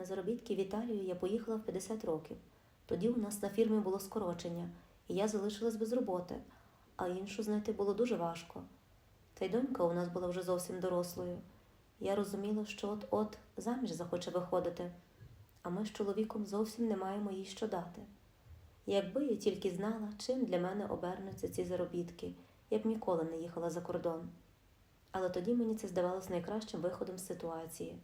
На заробітки в Італію я поїхала в 50 років. Тоді у нас на фірмі було скорочення, і я залишилась без роботи, а іншу знайти було дуже важко. Та й донька у нас була вже зовсім дорослою. Я розуміла, що от-от заміж захоче виходити, а ми з чоловіком зовсім не маємо їй що дати. Якби я тільки знала, чим для мене обернуться ці заробітки, я б ніколи не їхала за кордон. Але тоді мені це здавалось найкращим виходом з ситуації.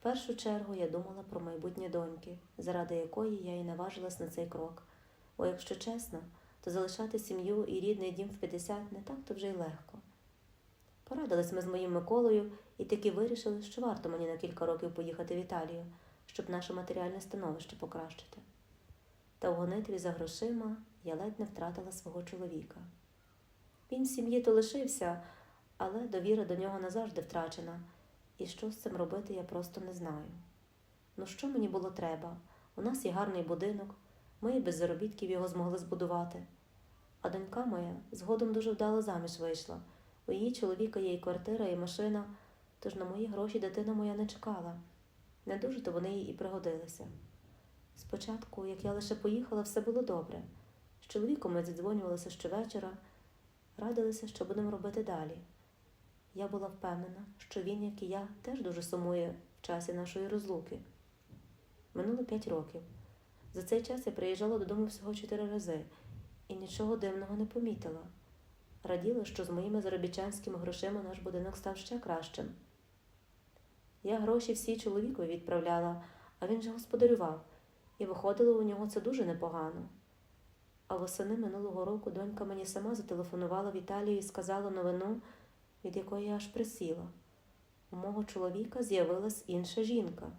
В першу чергу я думала про майбутнє доньки, заради якої я і наважилась на цей крок. Бо, якщо чесно, то залишати сім'ю і рідний дім в 50 не так то вже й легко. Порадились ми з моїм Миколою і таки вирішили, що варто мені на кілька років поїхати в Італію, щоб наше матеріальне становище покращити. Та в гонитві за грошима я ледь не втратила свого чоловіка. Він в сім'ї то лишився, але довіра до нього назавжди втрачена, і що з цим робити я просто не знаю. Ну що мені було треба? У нас є гарний будинок, ми і без заробітків його змогли збудувати. А донька моя згодом дуже вдало заміж вийшла. У її чоловіка є і квартира, і машина, тож на мої гроші дитина моя не чекала. Не дуже то вони їй і пригодилися. Спочатку, як я лише поїхала, все було добре. З чоловіком ми зідзвонювалися щовечора, радилися, що будемо робити далі. Я була впевнена, що він, як і я, теж дуже сумує в часі нашої розлуки. Минуло п'ять років. За цей час я приїжджала додому всього чотири рази і нічого дивного не помітила. Раділа, що з моїми заробітчанськими грошима наш будинок став ще кращим. Я гроші всі чоловікові відправляла, а він же господарював, і виходило у нього це дуже непогано. А восени минулого року донька мені сама зателефонувала в Італію і сказала новину, від якої я аж присіла. У мого чоловіка з'явилась інша жінка.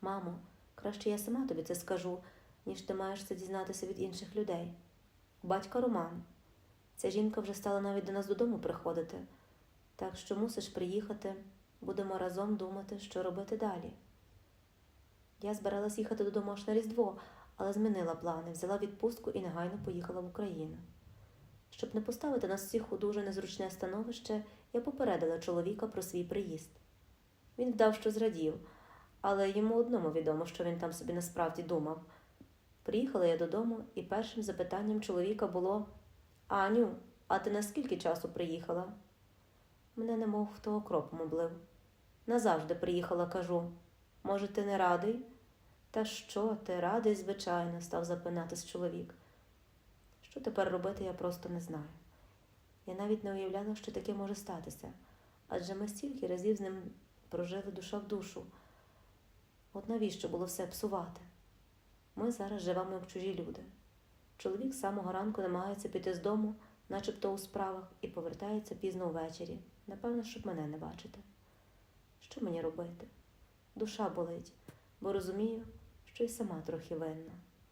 Мамо, краще я сама тобі це скажу, ніж ти маєш це дізнатися від інших людей. Батька Роман. Ця жінка вже стала навіть до нас додому приходити, так що мусиш приїхати, будемо разом думати, що робити далі. Я збиралась їхати додому аж на Різдво, але змінила плани, взяла відпустку і негайно поїхала в Україну. Щоб не поставити нас всіх у дуже незручне становище, я попередила чоловіка про свій приїзд. Він вдав, що зрадів, але йому одному відомо, що він там собі насправді думав. Приїхала я додому, і першим запитанням чоловіка було Аню, а ти на скільки часу приїхала? Мене немов хто окропом облив. Назавжди приїхала, кажу. Може, ти не радий? Та що ти радий, звичайно, став запинатись чоловік. Що тепер робити, я просто не знаю. Я навіть не уявляла, що таке може статися, адже ми стільки разів з ним прожили душа в душу. От навіщо було все псувати? Ми зараз живемо як чужі люди. Чоловік з самого ранку намагається піти з дому, начебто у справах, і повертається пізно ввечері, напевно, щоб мене не бачити. Що мені робити? Душа болить, бо розумію, що й сама трохи винна.